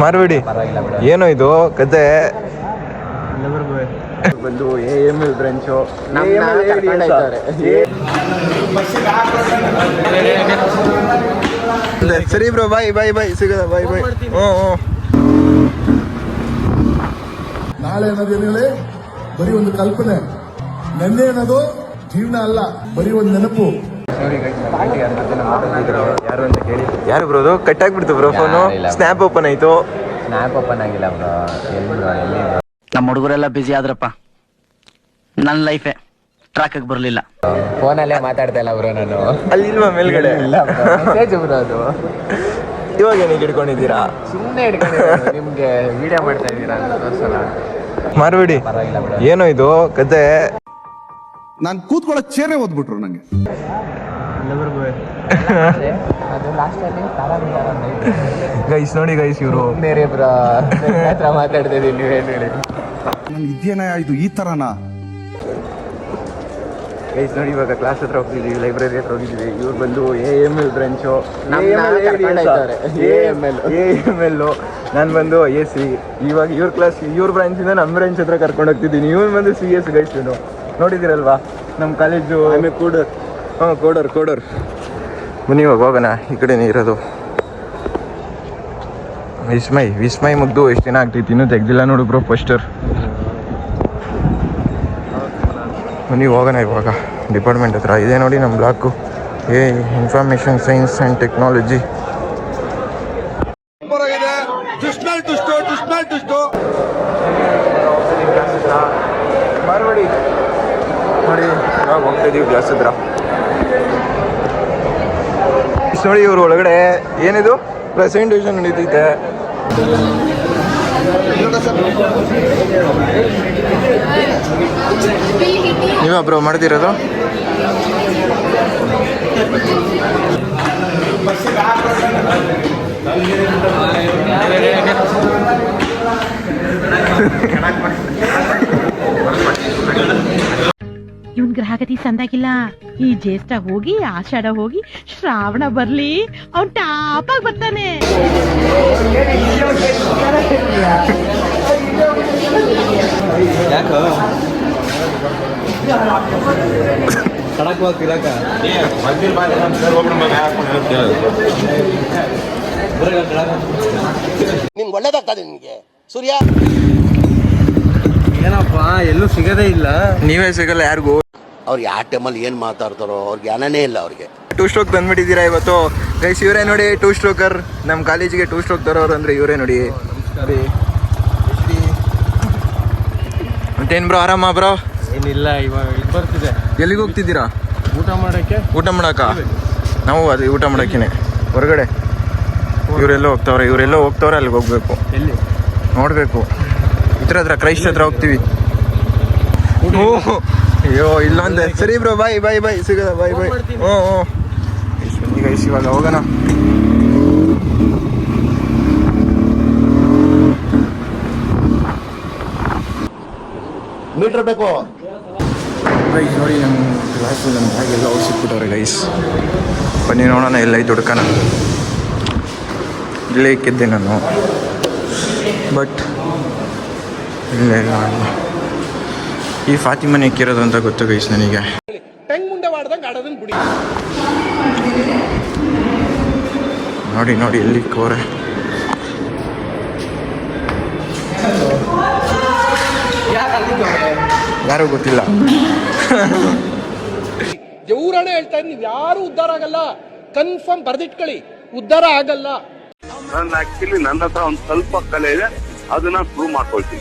ಮಾರ್ಬಿಡಿ. ಏನೋ ಇದು ಕತೆ ಬಂದು ಎ ಎಂ ಎಲ್ ಬ್ರಾಂಚು ಸರಿ. ಬ್ರೋ ಬಾಯ್ ಬಾಯ್ ಬಾಯ್ ಸಿಗದ? ಬಾಯ್ ಬಾಯ್ ಹ್ಞೂ ಹ್ಞೂ ನಾಳೆ ಅನ್ನೋದೇನೇಳಿ ಬರೀ ಒಂದು ಕಲ್ಪನೆ. ನೆನ್ನೆ ಅನ್ನೋದು ಜೀವನ ಅಲ್ಲ ಬರೀ ಒಂದು ನೆನಪು. ಯಾರು ಅಂತ ಕೇಳಿ ಯಾರು ಬ್ರೋ ಅದು ಕಟ್ ಆಗ್ಬಿಡ್ತು ಬ್ರೋ. ಫೋನು. ಸ್ನ್ಯಾಪ್ ಓಪನ್ ಆಯ್ತು. ಸ್ನ್ಯಾಪ್ ಓಪನ್ ಆಗಿಲ್ಲ ಬ್ರೋ. ಎಲ್ಲಿ ಬ್ರೋ ಎಲ್ಲಿ ನಮ್ಮ ಹುಡುಗರೆಲ್ಲ ಬಿಸಿ ಆದ್ರಪ್ಪ. ನನ್ನ ಲೈಫೇ ಟ್ರ್ಯಾಕಿಗೆ ಬರಲಿಲ್ಲ. ಫೋನಲ್ಲೇ ಮಾತಾಡ್ತಾ ಇಲ್ಲ ಬ್ರೋ ನಾನು. ಅಲ್ಲಿ ಮೇಲ್ಗಡೆ? ಮೇಲ್ಗಡೆ ಮೆಸೇಜ್ ಬ್ರೋ ಅದು. ಇವಾಗ ಏನಿಗೆ ಹಿಡ್ಕೊಂಡಿದ್ದೀರಾ? ಸುಮ್ಮನೆ ಹಿಡ್ಕೊಂಡಿದ್ದೀರಾ ನಿಮ್ಗೆ ವಿಡಿಯೋ ಮಾಡ್ತಾ ಇದ್ದೀರಾ ಅಂತ ತೋರ್ಸಲ್ಲ ಏನೋ ಇದು? ಕತೆ. ನಾನು ಕೂತ್ಕೊಳ್ಳೋ ಚೇರೇ ಓದ್ಬಿಟ್ರು ನಂಗೆ. ಗೈಸ್ ನೋಡಿ ಗೈಸ್ ಇವರು. ಬೇರೆ ಬ್ರೋ ಹತ್ರ ಮಾತಾಡ್ತಾ ಇದೀನಿ ಏನು ಹೇಳಿ. ನನ್ ಇದೇನ ಇದು ಈ ತರನಾ? ಗೈಸ್ ನೋಡಿ ಇವಾಗ ಕ್ಲಾಸ್ ಹತ್ರ ಹೋಗ್ತಿದ್ದೀವಿ ಲೈಬ್ರರಿ ಹತ್ರ ಹೋಗಿದ್ದೀವಿ ಇವ್ರು ಬಂದು ಎ ಎಂ ಎಲ್ ಬ್ರಾಂಚು ನಮ್ನ M L. A M L ನಾನು ಬಂದು ಎ ಸಿ ಇವಾಗ ಇವ್ರ ಕ್ಲಾಸ್ ಇವ್ರ ಬ್ರಾಂಚಿಂದ ನಮ್ಮ ಬ್ರಾಂಚ್ ಹತ್ರ ಕರ್ಕೊಂಡು ಹೋಗ್ತಿದ್ದೀನಿ. ಇವನು ಬಂದು ಸಿ ಎಸ್ ಗೈಸ್ ನೋಡಿದಿರಲ್ವಾ? ನಮ್ಮ ಕಾಲೇಜು ಕೋಡರ್ ಹಾಂ ಕೋಡರ್ ಕೋಡರ್ ಬನ್ನಿ ಇವಾಗ ಹೋಗೋಣ ಈ ಕಡೆನೇ ಇರೋದು. ವಿಸ್ಮಯ್ ವಿಸ್ಮಯ್ ಮುಗ್ದು ಎಷ್ಟು ದಿನ ಆಗ್ತೈತಿ ಇನ್ನೂ ತೆಗ್ದಿಲ್ಲ ನೋಡು ಬ್ರೋ ಪೋಸ್ಟರ್ ಬನ್ನಿ ಹೋಗೋಣ ಇವಾಗ ಡಿಪಾರ್ಟ್ಮೆಂಟ್ ಹತ್ರ. ಇದೆ ನೋಡಿ ನಮ್ಮ ಬ್ಲಾಕು ಏ ಇನ್ಫಾರ್ಮೇಷನ್ ಸೈನ್ಸ್ ಆ್ಯಂಡ್ ಟೆಕ್ನಾಲಜಿ ನೋಡಿ ಇವಾಗ ಹೋಗ್ತಾ ಇದೀವಿ ಗ್ಲಾಸ್ ಹತ್ರ ಇಷ್ಟ್ ನೋಡಿ ಇವರು ಒಳಗಡೆ ಏನಿದು? ಪ್ರೆಸೆಂಟೇಷನ್ ನಡೀತೈತೆ. ನೀವೇ ಬ್ರೋ ಮಾಡ್ತಿರೋದು? ಗ್ರಹಗತಿ ಸಂದಾಗಿಲ್ಲ. ಈ ಜ್ಯೇಷ್ಠ ಹೋಗಿ ಆಷಾಢ ಹೋಗಿ ಶ್ರಾವಣ ಬರ್ಲಿ. ಅವ್ನ್ ಟಾಪ್ ಆಗಿ ಬರ್ತಾನೆ. ನಿಮ್ಗೆ ಒಳ್ಳೇದಾಗ್ತದೆ ನಿಮಗೆ ಸೂರ್ಯ. ಏನಪ್ಪ ಎಲ್ಲೂ ಸಿಗದೇ ಇಲ್ಲ. ನೀವೇ ಸಿಗಲ್ಲ ಯಾರಿಗೂ. ಅವ್ರು ಯಾವ ಟೈಮಲ್ಲಿ ಏನು ಮಾತಾಡ್ತಾರೋ ಅವ್ರಿಗೆ ಜ್ಞಾನನೇ ಇಲ್ಲ ಅವ್ರಿಗೆ. ಟೂ ಸ್ಟ್ರೋಕ್ ಬಂದ್ಬಿಟ್ಟಿದ್ದೀರಾ ಇವತ್ತು? ಗೈಸ್ ಇವರೇ ನೋಡಿ ಟೂ ಸ್ಟ್ರೋಕರ್ ನಮ್ಮ ಕಾಲೇಜಿಗೆ ಟೂ ಸ್ಟ್ರೋಕ್ ತರೋರು ಅಂದರೆ ಇವರೇ ನೋಡಿ. ಮತ್ತೇನು ಬ್ರೋ ಆರಾಮ ಬ್ರೋ ಏನಿಲ್ಲ ಇವಾಗ ಇದು ಬರ್ತಿದೆ? ಎಲ್ಲಿಗೆ ಹೋಗ್ತಿದ್ದೀರಾ? ಊಟ ಮಾಡೋಕ್ಕೆ? ಊಟ ಮಾಡೋಕ ನಾವು ಅದು ಊಟ ಮಾಡೋಕ್ಕೇನೆ. ಹೊರಗಡೆ. ಇವರೆಲ್ಲೋ ಹೋಗ್ತಾವ್ರೆ ಇವರೆಲ್ಲೋ ಹೋಗ್ತಾವ್ರೆ ಅಲ್ಲಿಗೆ ಹೋಗ್ಬೇಕು. ಎಲ್ಲಿ? ನೋಡಬೇಕು. ಇದ್ರ ಹತ್ರ ಕ್ರೈಸ್ಟ್ ಹತ್ರ ಹೋಗ್ತೀವಿ. ಓಹ್. ಅಯ್ಯೋ ಇಲ್ಲ ಅಂದೆ. ಸರಿ ಬ್ರೋ ಬಾಯ್ ಬಾಯ್ ಬಾಯ್ ಸಿಗದ? ಬಾಯ್ ಬಾಯ್ ಹ್ಞೂ ಹ್ಞೂ ಈಗ ಇವಾಗ ಹೋಗೋಣ. ಮೀಟ್ರ್ ಬೇಕು. ಗೈಸ್ ನೋಡಿ ನಮ್ಮ ಕ್ಲಾಸ್ ನಮ್ಮ ಬ್ಯಾಗ್ ಎಲ್ಲ ಅವ್ರು ಸಿಕ್ಬಿಟ್ಟವ್ರೆ ಗೈಸ್ ಬನ್ನಿ ನೋಡೋಣ ಎಲ್ಲ ಐದು ಹುಡ್ಕಣ. ಇಲ್ಲೇ ಇಕ್ಕಿದ್ದೆ ನಾನು. ಬಟ್ ಇಲ್ಲೇ ಇಲ್ಲ ಇಲ್ಲ. ಈ ಫಾತಿಮನೆ ಕೇರೋದು ಅಂತ ಗೊತ್ತು ಗೈಸ್ ನನಗೆ. ನೋಡಿ ನೋಡಿ ಎಲ್ಲಿ ಕೋರೆ. ಯಾರು ಗೊತ್ತಿಲ್ಲ. ದೇವ್ರಾಣೆ ಹೇಳ್ತಾ ಇದ್ದೀನಿ ನೀವು ಯಾರು ಉದ್ಧಾರ ಆಗಲ್ಲ. ಕನ್ಫರ್ಮ್ ಬರ್ದಿಟ್ಕೊಳ್ಳಿ. ಉದ್ಧಾರ ಆಗಲ್ಲ. ನನ್ನ ಆಕ್ಚುಲಿ ನನ್ನ ಹತ್ರ ಒಂದು ಸ್ವಲ್ಪ ಕಲೆ ಇದೆ. ಅದನ್ನ ಪ್ರೂವ್ ಮಾಡ್ಕೊಳ್ತೀನಿ.